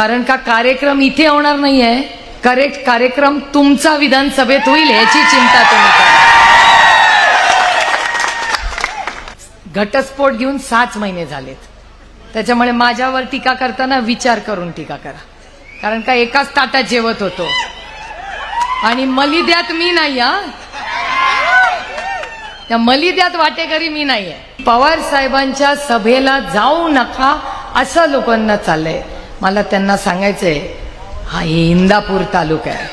कारण का कार्यक्रम इथे होणार नाही आहे करेक्ट कार्यक्रम तुमचा विधानसभेत होईल याची चिंता तुम्ही करा. घटस्फोट घेऊन सात महिने झालेत. त्याच्यामुळे माझ्यावर टीका करताना विचार करून टीका करा. कारण का एकाच ताटात जेवत होतो. आणि मलिद्यात मी नाही हा. त्या मलिद्यात वाटेकरी मी नाहीये. पवार साहेबांच्या सभेला जाऊ नका असं लोकांना चाललंय. मला त्यांना सांगायचंय हा इंदापूर तालुका आहे.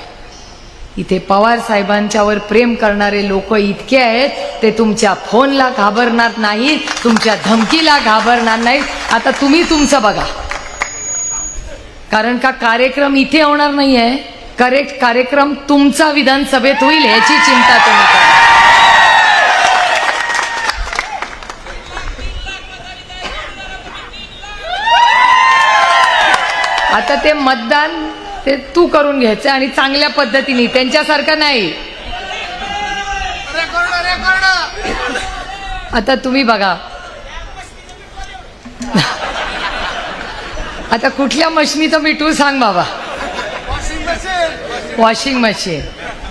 इथे पवार साहेबांच्यावर प्रेम करणारे लोक इतके आहेत ते तुमच्या फोनला घाबरणार नाहीत तुमच्या धमकीला घाबरणार नाहीत. आता तुम्ही तुमचं बघा. कारण का कार्यक्रम इथे होणार नाहीये. करेक्ट कार्यक्रम तुमचा विधानसभेत होईल याची चिंता तुम्ही आता ते मतदान ते तू करून घ्यायचं आणि चांगल्या पद्धतीने त्यांच्यासारखं नाही. आता तुम्ही बघा. आता कुठल्या मशीनीचं मिठू सांग बाबा. वॉशिंग मशीन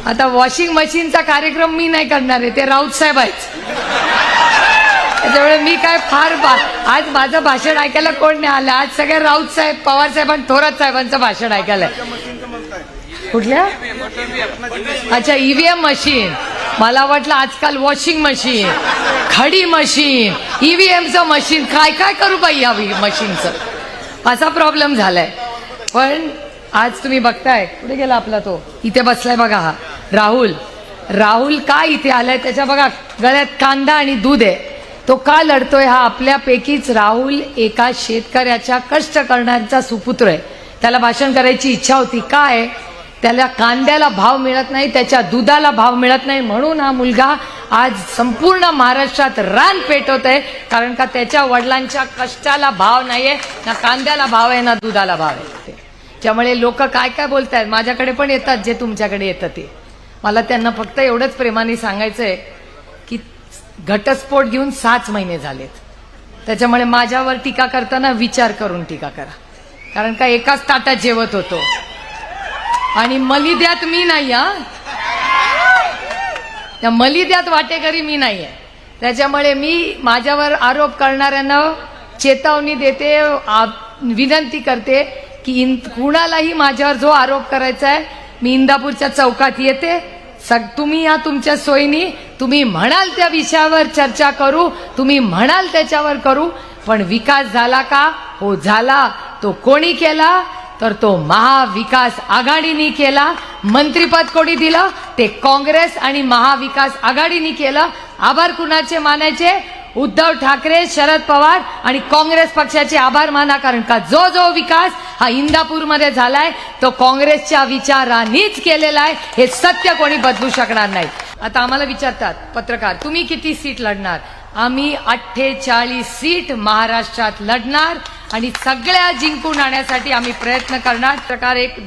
आता वॉशिंग मशीनचा कार्यक्रम मी नाही करणार आहे ते राऊत साहेब आहेत. त्याच्यामुळे मी काय फार बा आज माझं भाषण ऐकायला कोण नाही आलं. आज सगळे राऊत साहेब पवार साहेब आणि थोरात साहेबांचं भाषण ऐकायला कुठल्या? अच्छा ईव्हीएम मशीन मला वाटलं आजकाल वॉशिंग मशीन खडी मशीन ईव्हीएमचं मशीन काय काय करू बाई या मशीनचं असा प्रॉब्लेम झालाय. पण आज तुम्ही बघताय कुठे गेला आपला तो? इथे बसलाय बघा हा. राहुल. राहुल काय इथे आलाय? त्याच्या बघा गळ्यात कांदा आणि दूध आहे. तो का लढतोय हा आपल्यापैकीच राहुल एका शेतकऱ्याच्या कष्ट करण्याचा सुपुत्र आहे. त्याला भाषण करायची इच्छा होती. काय त्याला कांद्याला भाव मिळत नाही त्याच्या दुधाला भाव मिळत नाही म्हणून हा मुलगा आज संपूर्ण महाराष्ट्रात रान पेटवत आहे. कारण का त्याच्या वडिलांच्या कष्टाला भाव नाहीये ना कांद्याला भाव आहे ना दुधाला भाव आहे. त्यामुळे लोक काय काय बोलतायत? माझ्याकडे पण येतात जे तुमच्याकडे येतं ते. मला त्यांना फक्त एवढंच प्रेमाने सांगायचं आहे घटस्फोट घेऊन सात महिने झालेत. त्याच्यामुळे माझ्यावर टीका करताना विचार करून टीका करा. कारण का एकाच ताटात जेवत होतो. आणि मलिद्यात मी नाही हा. त्या मलिद्यात वाटेकरी मी नाही. आहे त्याच्यामुळे मी माझ्यावर आरोप करणाऱ्यांना चेतावणी देते आ- विनंती करते की इन कुणालाही माझ्यावर जो आरोप करायचा आहे मी इंदापूरच्या चौकात येते. सग तुम्ही या तुमच्या सोयीनी तुम्ही म्हणाल त्या विषयावर चर्चा करू तुम्ही म्हणाल त्याच्यावर करू पण विकास झाला का? हो झाला. तो कोणी केला? तर तो महाविकास आघाडीने केला. मंत्रीपद कोणी दिलं? ते काँग्रेस आणि महाविकास आघाडीने केलं. आभार कुणाचे मानायचे? उद्धव ठाकरे शरद पवार आणि काँग्रेस पक्षाचे आभार माना कारण का जो जो विकास हा इंदापूरमध्ये झालाय तो काँग्रेसच्या विचारांनीच केलेला आहे. हे सत्य कोणी बदलू शकणार नाही. आता आम्हाला विचारतात पत्रकार तुम्ही किती सीट लढणार? आम्ही अठ्ठेचाळीस सीट महाराष्ट्रात लढणार आणि सगळ्या जिंकून आणण्यासाठी आम्ही प्रयत्न करणार. प्रकार एक